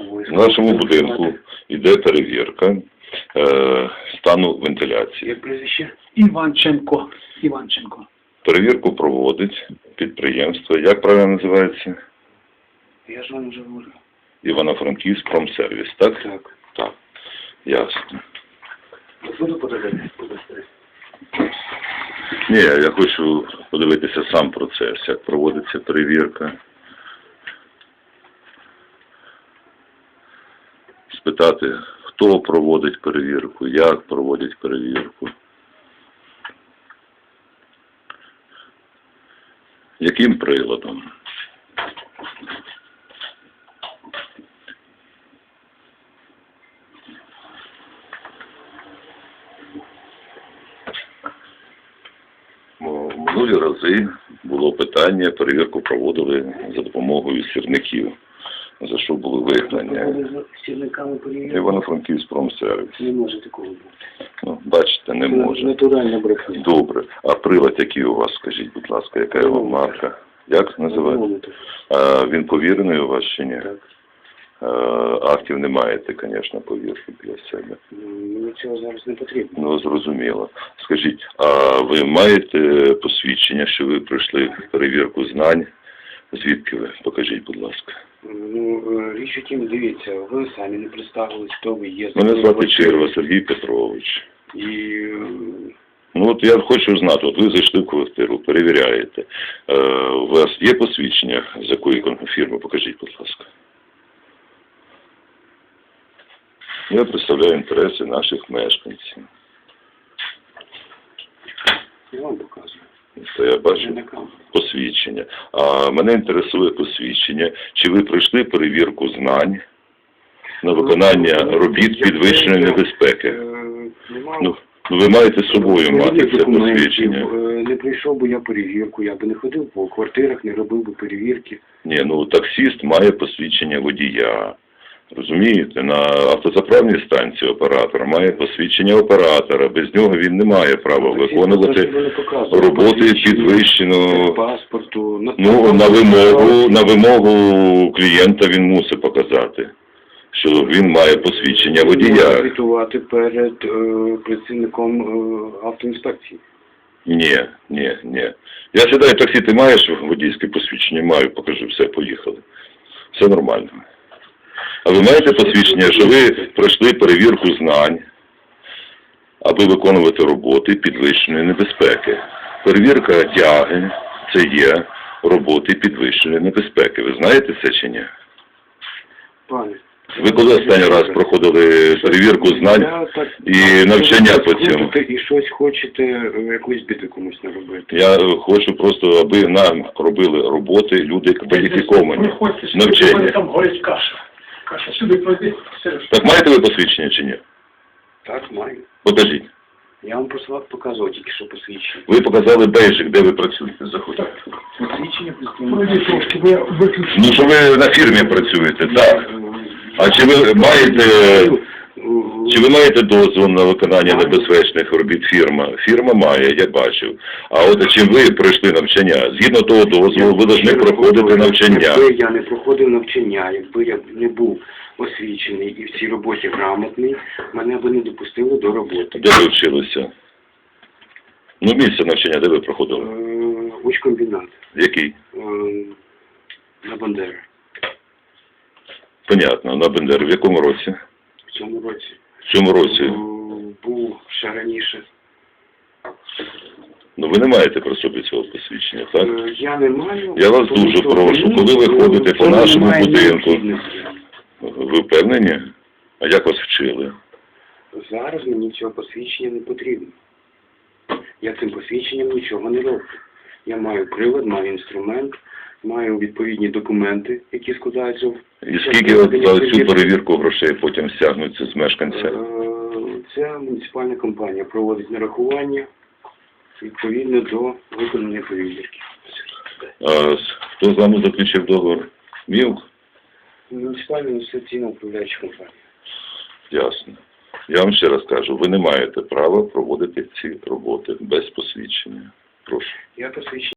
В нашому будинку йде перевірка е, стану вентиляції. Як прізвище? Іванченко. Іванченко. Перевірку проводить підприємство. Як правильно називається? Я ж вам вже говорю. Івано-Франківськ промсервіс, так? Так. Так. Ясно. Буду подивитися. Ні, я хочу подивитися сам процес, як проводиться перевірка. Спитати, хто проводить перевірку, як проводять перевірку. Яким приладом? Минулі рази було питання, перевірку проводили за допомогою сірників, за що були вигнання. Ви з сірниками перевіряли? Івано-Франківськ промсервіс. Не може такого бути. Ну, бачите, не може. Натуральна брехня. Добре. А прилад який у вас, скажіть, будь ласка, яка його марка? Як називається? А він повірений у вас чи ні? Так. Актів не маєте, звісно, повірки для себе. Ну, Мені цього зараз не потрібно. Ну, зрозуміло. Скажіть, а ви маєте посвідчення, що ви пройшли перевірку знань? Звідки ви? Покажіть, будь ласка. Ну, е, річ у тім, дивіться, ви самі не представились, хто ви є. Мене звати Черва Сергій Петрович. І Ну от я хочу знати, от ви зайшли в квартиру, перевіряєте. Е, у вас є посвідчення, з якої фірми? Покажіть, будь ласка. Я представляю інтереси наших мешканців. я вам показую. Це я бачу посвідчення. А мене інтересує посвідчення. Чи ви пройшли перевірку знань на виконання робіт підвищеної небезпеки? Е, Ну, ну ви маєте з собою мати це посвідчення. е, Не прийшов би я перевірку, я би не ходив по квартирах, не робив би перевірки. Ні, ну таксіст має посвідчення водія. Розумієте, на автозаправній станції оператор має посвідчення оператора. Без нього він не має права виконувати роботи підвищеного. паспорту. На... Ну, на вимогу, на вимогу клієнта він мусить показати, що він має посвідчення водія. звітувати перед е, працівником е, автоінспекції. Ні, ні, ні. Я сідаю таксі, ти маєш водійське посвідчення? Маю, покажу, все, поїхали. Все нормально. А ви маєте посвідчення, що ви пройшли перевірку знань, аби виконувати роботи підвищеної небезпеки. Перевірка тяги це є роботи підвищеної небезпеки. Ви знаєте це чи ні? Пане. Ви коли останній раз проходили перевірку знань і навчання по цьому? І щось хочете е, якусь біду комусь наробити. Я е, хочу просто, аби нам робили роботи люди кваліфіковані. Навчання. Каша, сюди пройди. Сереж. Так маєте ви посвідчення чи ні? Так, маю. Покажіть. Я вам посилав показував тільки що посвідчення. Ви показали бейджик, де ви працюєте. Заходьте. Посвідчення Пройди трошки. Ну, що ви на фірмі працюєте, так. А чи ви маєте, чи ви маєте дозвіл на виконання небезпечних робіт фірма? Фірма має, я бачив. А от чи ви пройшли навчання? Згідно того дозволу, ви повинні проходити навчання. Якби я не проходив навчання, якби я не був освічений і в цій роботі грамотний, мене би не допустили до роботи. Де ви вчилися? Ну, місце навчання, де ви проходили? Е, Учкомбінат Який? е, на Бандери Понятно, на Бендер. В якому році? В цьому році. В цьому році? Був ще раніше. Ну ви не маєте при собі цього посвідчення, так? Е, Я не маю. Я вас дуже прошу, коли ви ходите по нашому будинку. Ви впевнені? А як вас вчили? Зараз мені цього посвідчення не потрібно. Я цим посвідченням нічого не роблю. Я маю привод, маю інструмент, маю відповідні документи, які складаються в І скільки от за цю перевірку грошей потім стягнуться з мешканця? Е, Ця муніципальна компанія проводить нарахування відповідно до виконаної перевірки. А с- хто з вами заключив договор? Мілк? Муніципальна інвестиційна управляюча компанія. Ясно. Я вам ще раз кажу, ви не маєте права проводити ці роботи без посвідчення. Прошу. Я посвідчення